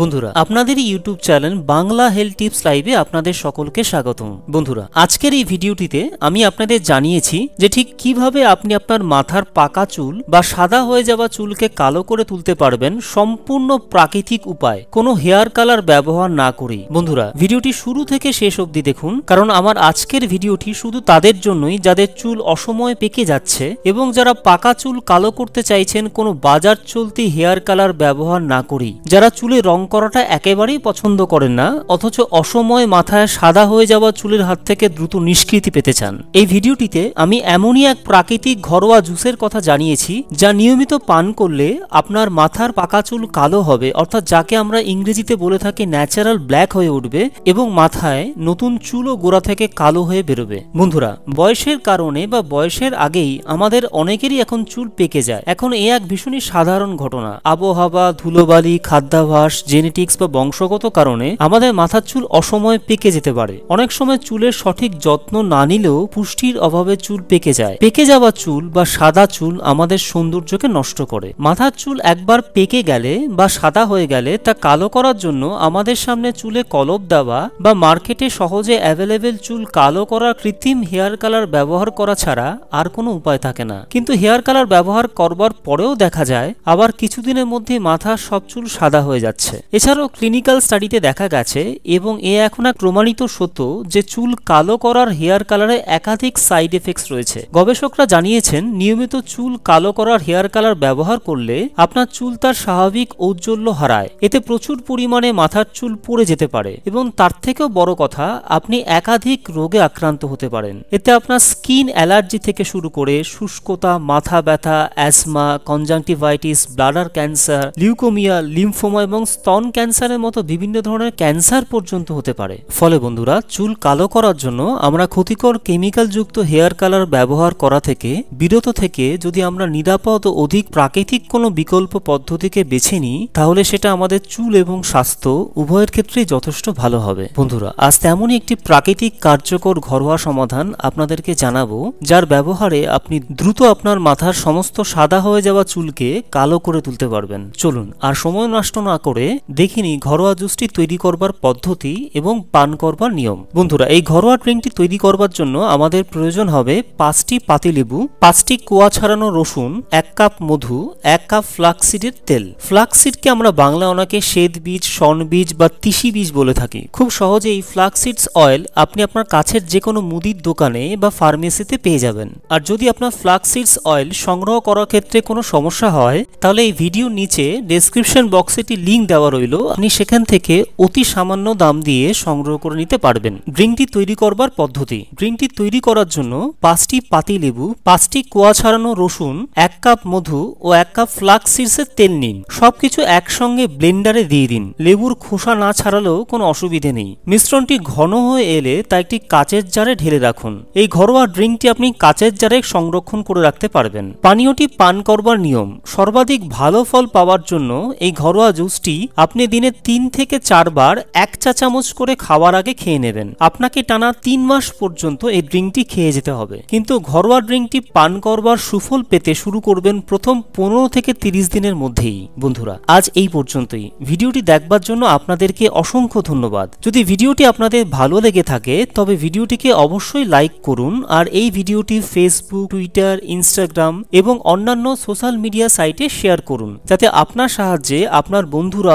বন্ধুরা আপনাদের YouTube channel Bangla health tips লাইভে আপনাদের সকলকে স্বাগতম। বন্ধুরা, আজকের এই ভিডিওটিতে আমি আপনাদের জানিয়েছি যে ঠিক কীভাবে আপনি আপনার মাথার পাকা চুল বা সাদা হয়ে যাওয়া চুলকে কালো করে তুলতে পারবেন সম্পূর্ণ প্রাকৃতিক উপায়, কোনো হেয়ার কালার ব্যবহার না করেই। বন্ধুরা, ভিডিওটি শুরু থেকে শেষ অবধি দেখুন, কারণ আমার আজকের ভিডিওটি শুধু তাদের জন্যই যাদের চুল অসময়ে পেকে যাচ্ছে এবং যারা পাকা চুল কালো করতে চাইছেন, কোনো বাজার চলতি হেয়ার কালার ব্যবহার না করেই, যারা চুলে রং করাটা একেবারেই পছন্দ করেন না, অথচ অসময়ে মাথায় সাদা হয়ে যাওয়া চুলের হাত থেকে দ্রুত নিষ্কৃতি পেতে চান। এই ভিডিওটিতে আমি এমনই এক প্রাকৃতিক ঘরোয়া জুসের কথা জানিয়েছি, যা নিয়মিত পান করলে আপনার মাথার পাকা চুল কালো হবে, অর্থাৎ যাকে আমরা ইংরেজিতে বলে থাকি ন্যাচারাল ব্ল্যাক হয়ে উঠবে এবং মাথায় নতুন চুলও গোড়া থেকে কালো হয়ে বেরোবে। বন্ধুরা, বয়সের কারণে বা বয়সের আগেই আমাদের অনেকেরই এখন চুল পেকে যায়। এখন এ এক ভীষণই সাধারণ ঘটনা। আবহাওয়া, ধুলোবালি খাদ্যাভাস জেনেটিক্স বা বংশগত কারণে আমাদের মাথার চুল অসময়ে পেকে যেতে পারে। অনেক সময় চুলের সঠিক যত্ন না নিলেও পুষ্টির অভাবে চুল পেকে যায়। পেকে যাওয়া চুল বা সাদা চুল আমাদের সৌন্দর্যকে নষ্ট করে। মাথার চুল একবার পেকে গেলে বা সাদা হয়ে গেলে তা কালো করার জন্য আমাদের সামনে চুলে কলব দেওয়া বা মার্কেটে সহজে অ্যাভেলেবেল চুল কালো করার কৃত্রিম হেয়ার কালার ব্যবহার করা ছাড়া আর কোনো উপায় থাকে না। কিন্তু হেয়ার কালার ব্যবহার করবার পরেও দেখা যায়, আবার কিছুদিনের মধ্যে মাথার সব চুল সাদা হয়ে যাচ্ছে। এছাড়াও ক্লিনিক্যাল স্টাডিতে দেখা গেছে এবং এ এখন এক প্রমাণিত সত্য যে চুল কালো করার হেয়ার কালারে একাধিক সাইড এফেক্টস রয়েছে। গবেষকরা জানিয়েছেন, নিয়মিত চুল কালো করার হেয়ার কালার ব্যবহার করলে আপনার চুল তার স্বাভাবিক ঔজ্জ্বল্য হারায়। এতে প্রচুর পরিমাণে মাথার চুল পড়ে যেতে পারে এবং তার থেকেও বড় কথা, আপনি একাধিক রোগে আক্রান্ত হতে পারেন। এতে আপনার স্কিন অ্যালার্জি থেকে শুরু করে শুষ্কতা, মাথা ব্যথা asthma conjunctivitis bladder cancer leukaemia lymphoma এবং স্তন ক্যান্সারের মতো বিভিন্ন ধরনের ক্যান্সার পর্যন্ত হতে পারে। ফলে বন্ধুরা, চুল কালো করার জন্য আমরা ক্ষতিকর কেমিক্যাল যুক্ত হেয়ার কালার ব্যবহার করা থেকে, বিরত থেকে যদি আমরা নিরাপদ ও অধিক প্রাকৃতিক কোনো বিকল্প পদ্ধতিকে বেছে নিই, তাহলে সেটা আমাদের চুল এবং স্বাস্থ্য উভয়ের ক্ষেত্রেই যথেষ্ট ভালো হবে। বন্ধুরা, আজ তেমনই একটি প্রাকৃতিক কার্যকর ঘরোয়া সমাধান আপনাদেরকে জানাব, যার ব্যবহারে আপনি দ্রুত আপনার মাথার সমস্ত সাদা হয়ে যাওয়া চুলকে কালো করে তুলতে পারবেন। চলুন, আর সময় নষ্ট না করে দেখিনি ঘরোয়া জুসটি তৈরি করবার পদ্ধতি এবং পান করবার নিয়ম। বন্ধুরা, এই ঘরোয়া ড্রিঙ্কটি তৈরি করবার জন্য আমাদের প্রয়োজন হবে পাঁচটি পাতিলেবু, পাঁচটি কোয়া ছাড়ানো রসুন, এক কাপ মধু, এক কাপ ফ্লাক্সিডের তেল। ফ্লাক্সিডকে আমরা বাংলা ওনাকে শ্বেত বীজ শন বীজ বা তিসি বীজ বলে থাকি। খুব সহজে এই ফ্লাক্সিডস অয়েল আপনি আপনার কাছের যে কোনো মুদির দোকানে বা ফার্মেসিতে পেয়ে যাবেন। আর যদি আপনার ফ্লাক্সিডস অয়েল সংগ্রহ করার ক্ষেত্রে কোনো সমস্যা হয়, তাহলে এই ভিডিও নিচে ডেসক্রিপশন বক্সে একটি লিঙ্ক দেওয়া রইল, আপনি সেখান থেকে অতি সামান্য দাম দিয়ে সংগ্রহ করে নিতে পারবেন। ড্রিঙ্কটি তৈরি করবার পদ্ধতি। ড্রিঙ্কটি তৈরি করার জন্য পাঁচটি পাতি লেবু, পাঁচটি কোয়া ছাড়ানো রসুন, এক কাপ মধু ও এক কাপ ফ্লাক্স সিডসের তেল নিন। সবকিছু একসঙ্গে ব্লেন্ডারে দিয়ে দিন। লেবুর খোসা না ছাড়ালেও কোনো অসুবিধে নেই। মিশ্রণটি ঘন হয়ে এলে তা একটি কাচের জারে ঢেলে রাখুন। এই ঘরোয়া ড্রিঙ্কটি আপনি কাচের জারে সংরক্ষণ করে রাখতে পারবেন। পানীয়টি পান করবার নিয়ম। সর্বাধিক ভালো ফল পাওয়ার জন্য এই ঘরোয়া জুসটি আপনি দিনে তিন থেকে চারবার এক চা চামচ করে খাওয়ার আগে খেয়ে নেবেন। আপনাকে টানা তিন মাস পর্যন্ত এই ড্রিঙ্কটি খেয়ে যেতে হবে। কিন্তু ঘরোয়া ড্রিঙ্কটি পান করবার সুফল পেতে শুরু করবেন প্রথম পনেরো থেকে তিরিশ দিনের মধ্যেই। বন্ধুরা, আজ এই পর্যন্তই। ভিডিওটি দেখবার জন্য আপনাদেরকে অসংখ্য ধন্যবাদ। যদি ভিডিওটি আপনাদের ভালো লেগে থাকে, তবে ভিডিওটিকে অবশ্যই লাইক করুন আর এই ভিডিওটি ফেসবুক, টুইটার, ইনস্টাগ্রাম এবং অন্যান্য সোশ্যাল মিডিয়া সাইটে শেয়ার করুন। যাতে আপনার সাহায্যে আপনার বন্ধুরা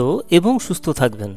ভালো এবং সুস্থ থাকবেন।